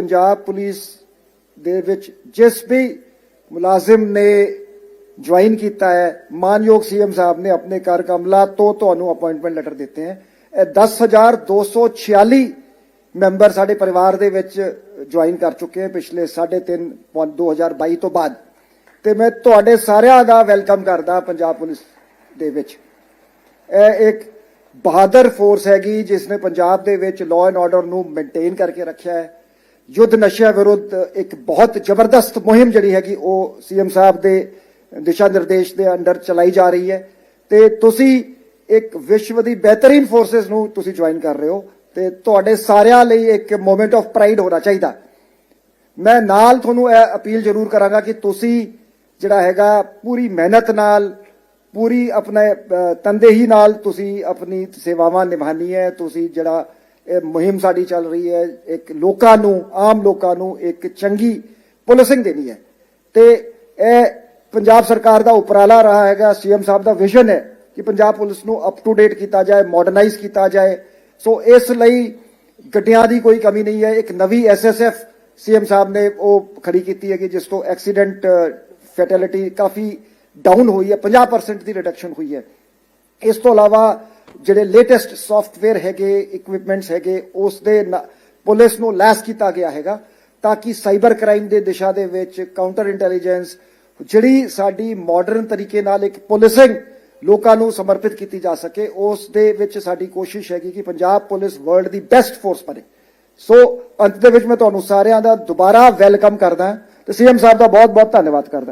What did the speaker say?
Punjab police ਦੇ ਵਿੱਚ ਜਿਸ ਵੀ ਮੁਲਾਜ਼ਮ ਨੇ ਜੁਆਇਨ ਕੀਤਾ ਹੈ, ਮਾਨਯੋਗ ਸੀਐਮ ਸਾਹਿਬ ਨੇ ਆਪਣੇ ਕਾਰਕਮਲਾ ਤੋਂ ਤੁਹਾਨੂੰ ਅਪਾਇੰਟਮੈਂਟ ਲੈਟਰ ਦਿੱਤੇ ਹੈ। ਇਹ 10246 ਮੈਂਬਰ ਸਾਡੇ ਪਰਿਵਾਰ ਦੇ ਵਿੱਚ ਜੁਆਇਨ ਕਰ ਚੁੱਕੇ ਹਨ ਪਿਛਲੇ 3.5 2022 ਤੋਂ ਬਾਅਦ। ਤੇ ਮੈਂ ਤੁਹਾਡੇ ਸਾਰਿਆਂ ਦਾ ਵੈਲਕਮ ਕਰਦਾ ਪੰਜਾਬ ਪੁਲਿਸ ਦੇ ਵਿੱਚ। ਇਹ ਇੱਕ ਬਹਾਦਰ ਫੋਰਸ ਹੈਗੀ ਜਿਸ ਨੇ ਪੰਜਾਬ ਦੇ ਵਿੱਚ ਲਾਅ ਐਂਡ ਆਰਡਰ ਨੂੰ ਮੇਨਟੇਨ ਕਰਕੇ ਰੱਖਿਆ ਹੈ। ਯੁੱਧ ਨਸ਼ਿਆਂ ਵਿਰੁੱਧ ਇੱਕ ਬਹੁਤ ਜ਼ਬਰਦਸਤ ਮੁਹਿੰਮ ਜਿਹੜੀ ਹੈਗੀ ਉਹ ਸੀਐਮ ਸਾਹਿਬ ਦੇ ਦਿਸ਼ਾ ਨਿਰਦੇਸ਼ ਦੇ ਅੰਡਰ ਚਲਾਈ ਜਾ ਰਹੀ ਹੈ। ਤੇ ਤੁਸੀਂ ਇੱਕ ਵਿਸ਼ਵ ਦੀ ਬਿਹਤਰੀਨ ਫੋਰਸਸ ਨੂੰ ਤੁਸੀਂ ਜੁਆਇਨ ਕਰ ਰਹੇ ਹੋ ਤੇ ਤੁਹਾਡੇ ਸਾਰਿਆਂ ਲਈ ਇੱਕ ਮੂਮੈਂਟ ਆਫ ਪ੍ਰਾਈਡ ਹੋਣਾ ਚਾਹੀਦਾ। ਮੈਂ ਨਾਲ ਤੁਹਾਨੂੰ ਇਹ ਅਪੀਲ ਜ਼ਰੂਰ ਕਰਾਂਗਾ ਕਿ ਤੁਸੀਂ ਜਿਹੜਾ ਹੈਗਾ ਪੂਰੀ ਮਿਹਨਤ ਨਾਲ ਪੂਰੀ ਆਪਣੇ ਅਹ, ਤਨਦੇਹੀ ਨਾਲ ਤੁਸੀਂ ਆਪਣੀ ਸੇਵਾਵਾਂ ਨਿਭਾਣੀ ਹੈ ਤੁਸੀਂ ਜਿਹੜਾ ਇਹ ਮੁਹਿੰਮ ਸਾਡੀ ਚੱਲ ਰਹੀ ਹੈ। ਇੱਕ ਲੋਕਾਂ ਨੂੰ, ਆਮ ਲੋਕਾਂ ਨੂੰ ਇੱਕ ਚੰਗੀ ਪੁਲਿਸਿੰਗ ਦੇਣੀ ਹੈ। ਤੇ ਇਹ ਪੰਜਾਬ ਸਰਕਾਰ ਦਾ ਉਪਰਾਲਾ ਰਹਾ ਹੈਗਾ, ਸੀਐਮ ਸਾਹਿਬ ਦਾ ਵਿਜ਼ਨ ਹੈ ਕਿ ਪੰਜਾਬ ਪੁਲਿਸ ਨੂੰ ਅਪ ਟੂ ਡੇਟ ਕੀਤਾ ਜਾਏ ਮਾਡਰਨਾਈਜ਼ ਕੀਤਾ ਜਾਏ। ਸੋ ਇਸ ਲਈ ਗੱਡੀਆਂ ਦੀ ਕੋਈ ਕਮੀ ਨਹੀਂ ਹੈ। ਇੱਕ ਨਵੀਂ ਐਸਐਸਐਫ ਸੀਐਮ ਸਾਹਿਬ ਨੇ ਉਹ ਖੜੀ ਕੀਤੀ ਹੈ ਕਿ ਜਿਸ ਤੋਂ ਐਕਸੀਡੈਂਟ ਫੈਟੈਲਿਟੀ ਕਾਫੀ ਡਾਊਨ ਹੋਈ ਹੈ। 50% ਦੀ ਰਿਡਕਸ਼ਨ ਹੋਈ ਹੈ। ਇਸ ਤੋਂ ਇਲਾਵਾ ਜਿਹੜੇ ਲੇਟੈਸਟ ਸੌਫਟਵੇਅਰ ਹੈਗੇ ਇਕਵਿਪਮੈਂਟਸ ਹੈਗੇ ਉਸ ਦੇ ਪੁਲਿਸ ਨੂੰ ਲੈਸ ਕੀਤਾ ਗਿਆ ਹੈਗਾ ਤਾਂ ਕਿ ਸਾਈਬਰ ਕ੍ਰਾਈਮ ਦੇ ਦਿਸ਼ਾ ਦੇ ਵਿੱਚ ਕਾਊਂਟਰ ਇੰਟੈਲੀਜੈਂਸ ਜਿਹੜੀ ਸਾਡੀ ਮਾਡਰਨ ਤਰੀਕੇ ਨਾਲ ਇੱਕ ਪੁਲਿਸਿੰਗ ਲੋਕਾਂ ਨੂੰ ਸਮਰਪਿਤ ਕੀਤੀ ਜਾ ਸਕੇ ਉਸ ਦੇ ਵਿੱਚ ਸਾਡੀ ਕੋਸ਼ਿਸ਼ ਹੈਗੀ ਕਿ ਪੰਜਾਬ ਪੁਲਿਸ ਵਰਲਡ ਦੀ ਬੈਸਟ ਫੋਰਸ ਬਣੇ। ਸੋ ਅੰਤ ਦੇ ਵਿੱਚ ਮੈਂ ਤੁਹਾਨੂੰ ਸਾਰਿਆਂ ਦਾ ਦੁਬਾਰਾ ਵੈਲਕਮ ਕਰਦਾ ਤੇ ਸੀਐਮ ਸਾਹਿਬ ਦਾ ਬਹੁਤ ਬਹੁਤ ਧੰਨਵਾਦ ਕਰਦਾ।